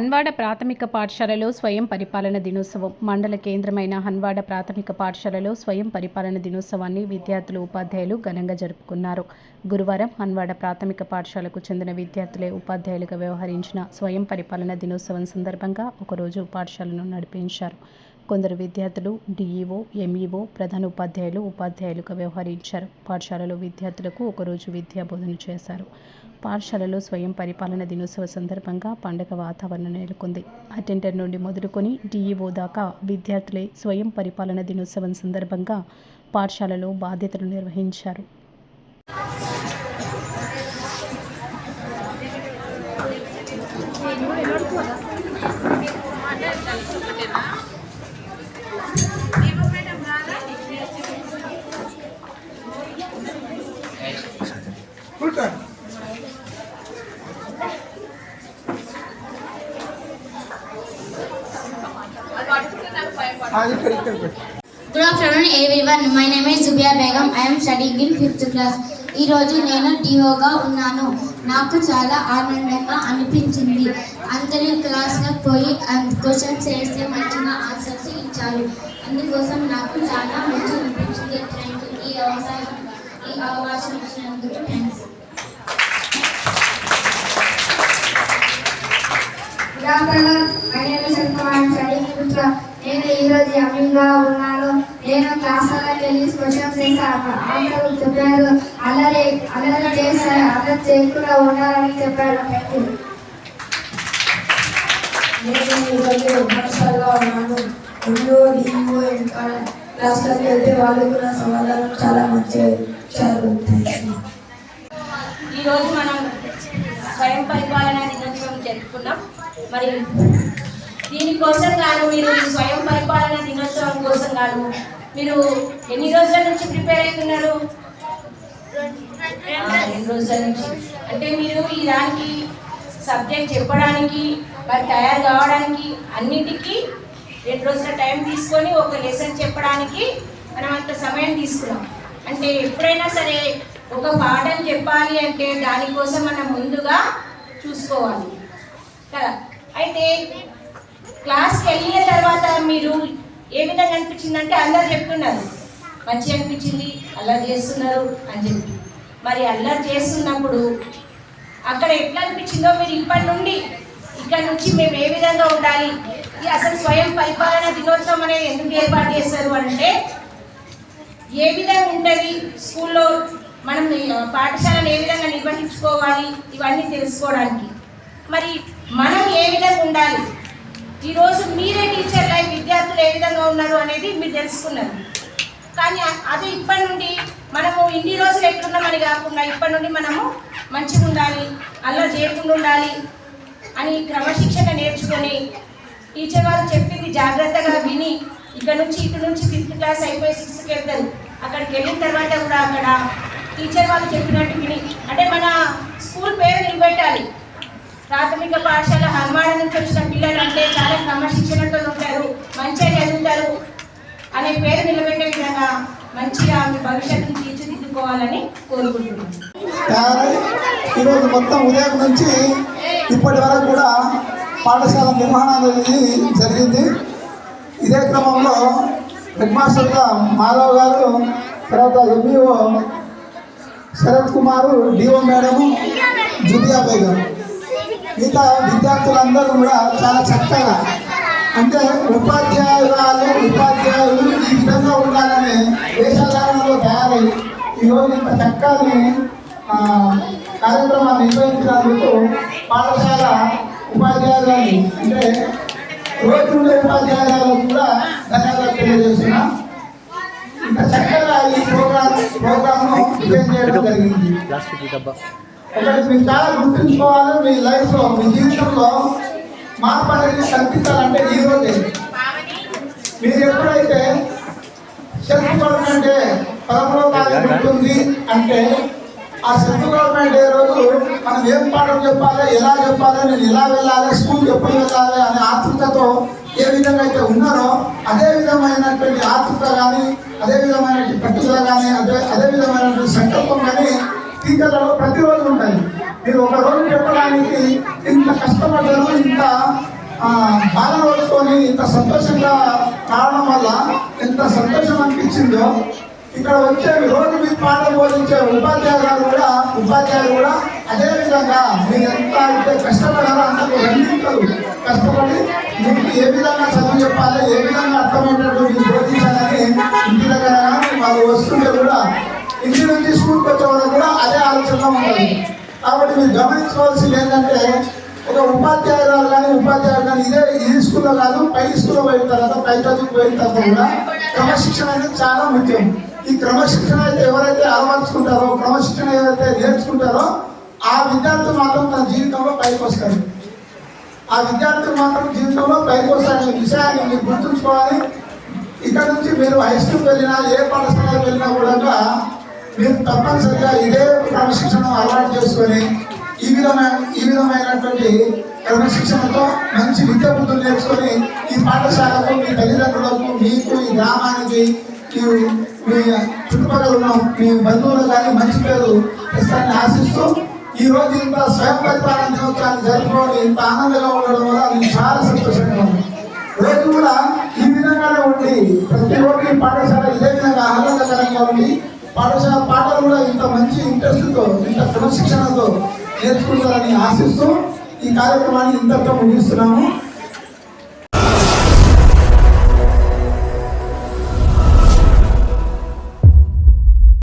హన్వాడ ప్రాథమిక పాఠశాలలో స్వయం పరిపాలన దినోత్సవం. మండల కేంద్రమైన హన్వాడ ప్రాథమిక పాఠశాలలో స్వయం పరిపాలన దినోత్సవాన్ని విద్యార్థులు ఉపాధ్యాయులు ఘనంగా జరుపుకున్నారు. గురువారం హన్వాడ ప్రాథమిక పాఠశాలకు చెందిన విద్యార్థులే ఉపాధ్యాయులుగా వ్యవహరించిన స్వయం పరిపాలన దినోత్సవం సందర్భంగా ఒకరోజు పాఠశాలను నడిపించారు. కొందరు విద్యార్థులు డిఈఓ ఎంఈఓ ప్రధాన ఉపాధ్యాయులు ఉపాధ్యాయులుగా వ్యవహరించారు. పాఠశాలలో విద్యార్థులకు ఒకరోజు విద్యా బోధన చేశారు. పాఠశాలలో స్వయం పరిపాలన దినోత్సవ సందర్భంగా పండగ వాతావరణం నెలకొంది. అటెండర్ నుండి మొదలుకొని డిఈఓ దాకా విద్యార్థులే స్వయం పరిపాలన దినోత్సవం సందర్భంగా పాఠశాలలో బాధ్యతలు నిర్వహించారు. Ah, ఇక్కడ ఇక్కడ పెట్టు. Good afternoon everyone. My name is Zubia Begum. I am studying in fifth class. ఈ రోజు నేను డిఓగా ఉన్నాను నాకు చాలా ఆనందంగా అనిపించింది అందరి క్లాస్లో పోయి క్వశ్చన్స్ వేస్తే మంచిగా ఆన్సర్స్ ఇచ్చారు అందుకోసం నాకు చాలా మంచి అనిపించింది థ్యాంక్ యూ ఈ అవకాశం ఈ అవకాశం ఇచ్చినందుకు థ్యాంక్స్ Good afternoon. నేను ఈరోజు అమీన్గా ఉన్నాను. నేను క్లాసులకు వెళ్ళి క్వశ్చన్స్ చేశాను ఆన్సర్ చెప్పారు అల్లరి అల్లరి చేశారు అల్లరి చేయకుండా ఉండాలని చెప్పారు. నేను ఈరోజు ఉన్నాను. ఎంఈఓ డిఈఓ ఇంకా క్లాస్లోకి వెళ్తే వాళ్ళు కూడా సమాధానం చాలా మంచిగా ఇచ్చారు ఈరోజు మనం స్వయం పరిపాలన దినోత్సవం జరుపుకున్నాం మరి దీనికోసం కాదు మీరు స్వయం పరిపాలన దినోత్సవం కోసం కాదు. మీరు ఎన్ని రోజుల నుంచి ప్రిపేర్ అవుతున్నారు? రెండు రోజుల నుంచి? అంటే మీరు ఈ దానికి సబ్జెక్ట్ చెప్పడానికి మరి తయారు కావడానికి అన్నిటికీ రెండు రోజుల టైం తీసుకొని ఒక లెసన్ చెప్పడానికి మనం అంత సమయం తీసుకున్నాం. అంటే ఎప్పుడైనా సరే ఒక పాఠం చెప్పాలి అంటే దానికోసం మనం ముందుగా చూసుకోవాలి. కదా? అయితే క్లాస్కి వెళ్ళిన తర్వాత మీరు ఏ విధంగా అనిపించిందంటే అందరు చెప్తున్నారు. మంచిగా అనిపించింది అల్లరి చేస్తున్నారు అని చెప్పి. మరి అల్లరి చేస్తున్నప్పుడు అక్కడ ఎట్లా అనిపించిందో మీరు ఇప్పటి నుండి ఇక్కడ నుంచి మేము ఏ విధంగా ఉండాలి? అసలు స్వయం పరిపాలన దినోత్సవం అనేది ఎందుకు ఏర్పాటు చేస్తారు అంటే ఏ విధంగా ఉంటుంది స్కూల్లో? మనం పాఠశాలను ఏ విధంగా నిర్వహించుకోవాలి? ఇవన్నీ తెలుసుకోవడానికి. మరి మనం ఏ విధంగా ఉండాలి? ఈరోజు మీరే టీచర్ లైఫ్ విద్యార్థులు ఏ విధంగా ఉన్నారు అనేది మీరు తెలుసుకున్నారు. కానీ అది ఇప్పటి నుండి మనము ఇన్ని రోజులు ఎట్లున్నామని కాకుండా ఇప్పటి నుండి మనము మంచిగా ఉండాలి అలా చేయకుండా ఉండాలి అని క్రమశిక్షణ నేర్చుకొని టీచర్ వాళ్ళు చెప్పింది జాగ్రత్తగా విని ఇక్కడ నుంచి ఇటు నుంచి ఫిఫ్త్ క్లాస్ అయిపోయి సిక్స్త్కి వెళ్తారు. అక్కడికి వెళ్ళిన తర్వాత కూడా అక్కడ టీచర్ వాళ్ళు చెప్పినట్టు విని అంటే మన స్కూల్ పేరు నిలబెట్టాలి. ప్రాథమిక పాఠశాల హనుమాడ నుంచి వచ్చిన పిల్లలు అంటే చాలా క్రమశిక్షణతో ఉంటారు మంచిగా చదువుతారు అనే పేరు నిలబెట్టే విధంగా మంచిగా మీ భవిష్యత్తును తీర్చిదిద్దుకోవాలని కోరుకుంటున్నాను. ఈరోజు మొత్తం ఉదయం నుంచి ఇప్పటి వరకు కూడా పాఠశాల నిర్వహణ అనేది జరిగింది. ఇదే క్రమంలో హెడ్ మాస్టర్గా మాధవ్ గారు తర్వాత MEO Sharath Kumar DO madam Zubiya Begum మిగతా విద్యార్థులందరూ కూడా చాలా చక్కగా అంటే ఉపాధ్యాయురాలు ఉపాధ్యాయులు ఈ విధంగా ఉండాలని దేశంలో తయారై ఈరోజు ఇంత చక్కని కార్యక్రమాన్ని నిర్వహించినందుకు పాఠశాల ఉపాధ్యాయురాలు అంటే రోజు ఉండే ఉపాధ్యాయురాలు కూడా ధన్యవాదాలు తెలియజేస్తున్నా. ఇంత చక్కగా ఈ ప్రోగ్రామ్ ప్రోగ్రామ్ను డిజైన్ చేయడం జరిగింది. ఒకటి మీరు చాలా గుర్తుంచుకోవాలి మీ లైఫ్లో మీ జీవితంలో మార్పు అనేది కల్పించాలంటే ఈ రోజే మీరు ఎప్పుడైతే సెల్ఫ్ గవర్నమెంట్ డే ఉంటుంది అంటే ఆ సెల్ఫ్ గవర్నమెంట్ ఏ రోజు మనం ఏం పాఠం చెప్పాలి ఎలా చెప్పాలి నేను ఎలా వెళ్ళాలి స్కూల్కి ఎప్పుడు వెళ్ళాలి అనే ఆతృతతో ఏ విధంగా అయితే ఉన్నారో అదే విధమైనటువంటి ఆతృత కానీ అదే విధమైనటువంటి పట్టుదల కానీ అదే అదే విధమైనటువంటి సంకల్పం కానీ టీచర్లలో ప్రతిరోజు ఉంటాయి. మీరు ఒక రోజు చెప్పడానికి ఇంత కష్టపడ్డారు ఇంత ఆ, బాధ రోజుకొని ఇంత సంతోషంగా కావడం వల్ల ఎంత సంతోషం అనిపించిందో ఇక్కడ వచ్చే రోజు మీ పాఠం బోధించే ఉపాధ్యాయులు గారు కూడా ఉపాధ్యాయులు కూడా అదే విధంగా మీరు ఎంత అయితే కష్టపడారో అంతకు రెండింతలు కష్టపడి మీకు ఏ విధంగా చదువు చెప్పాలి ఏ విధంగా అర్థమయ్యేటట్టు మీరు బోధించాలని స్కూల్కి వచ్చే కూడా అదే ఆలోచనలో ఉంటుంది కాబట్టి మీరు గమనించవలసింది ఏంటంటే ఒక ఉపాధ్యాయురాలు కానీ ఉపాధ్యాయులు కానీ ఇదే ఈ స్కూల్లో కాదు పై స్కూల్లో పోయిన తర్వాత పై చదువుకు పోయిన తర్వాత కూడా క్రమశిక్షణ అనేది చాలా ముఖ్యం. ఈ క్రమశిక్షణ అయితే ఎవరైతే అలవర్చుకుంటారో క్రమశిక్షణ ఏదైతే నేర్చుకుంటారో ఆ విద్యార్థులు మాత్రం తన జీవితంలో పైకి వస్తారు. ఆ విద్యార్థులు మాత్రం జీవితంలో పైకి వస్తారనే విషయాన్ని మీరు గుర్తుంచుకోవాలి. ఇక్కడ నుంచి మీరు హై స్కూల్కి వెళ్ళినా ఏ పాఠశాలకు వెళ్ళినా కూడా మీరు తప్పనిసరిగా ఇదే క్రమశిక్షణ అలవాటు చేసుకొని ఈ విధమైన ఈ విధమైనటువంటి క్రమశిక్షణతో మంచి విద్య బుద్ధులు నేర్చుకొని ఈ పాఠశాలకు మీ తల్లిదండ్రులకు మీకు ఈ గ్రామానికి మీరు మీ చుట్టుపక్కల ఉన్న మీ బంధువులకు కానీ మంచి పేరు తెస్తారని ఆశిస్తూ ఈ రోజు ఇంత స్వయం పరిపాలన దినోత్సవాన్ని జరుపుకోవడం ఇంత ఆనందంగా ఉండడం వల్ల నేను చాలా సంతోషంగా ఉంది. రోజు కూడా ఈ విధంగానే ఉండి ప్రతి రోజు ఈ పాఠశాల ఇదే విధంగా ఆహ్లాదకరంగా ఉండి పాఠశాల పాటలు కూడా ఇంత మంచి ఇంట్రెస్ట్తో ఇంత క్రమశిక్షణతో నేర్చుకుంటారని ఆశిస్తూ ఈ కార్యక్రమాన్ని ఇంతటితో ముగిస్తున్నాము.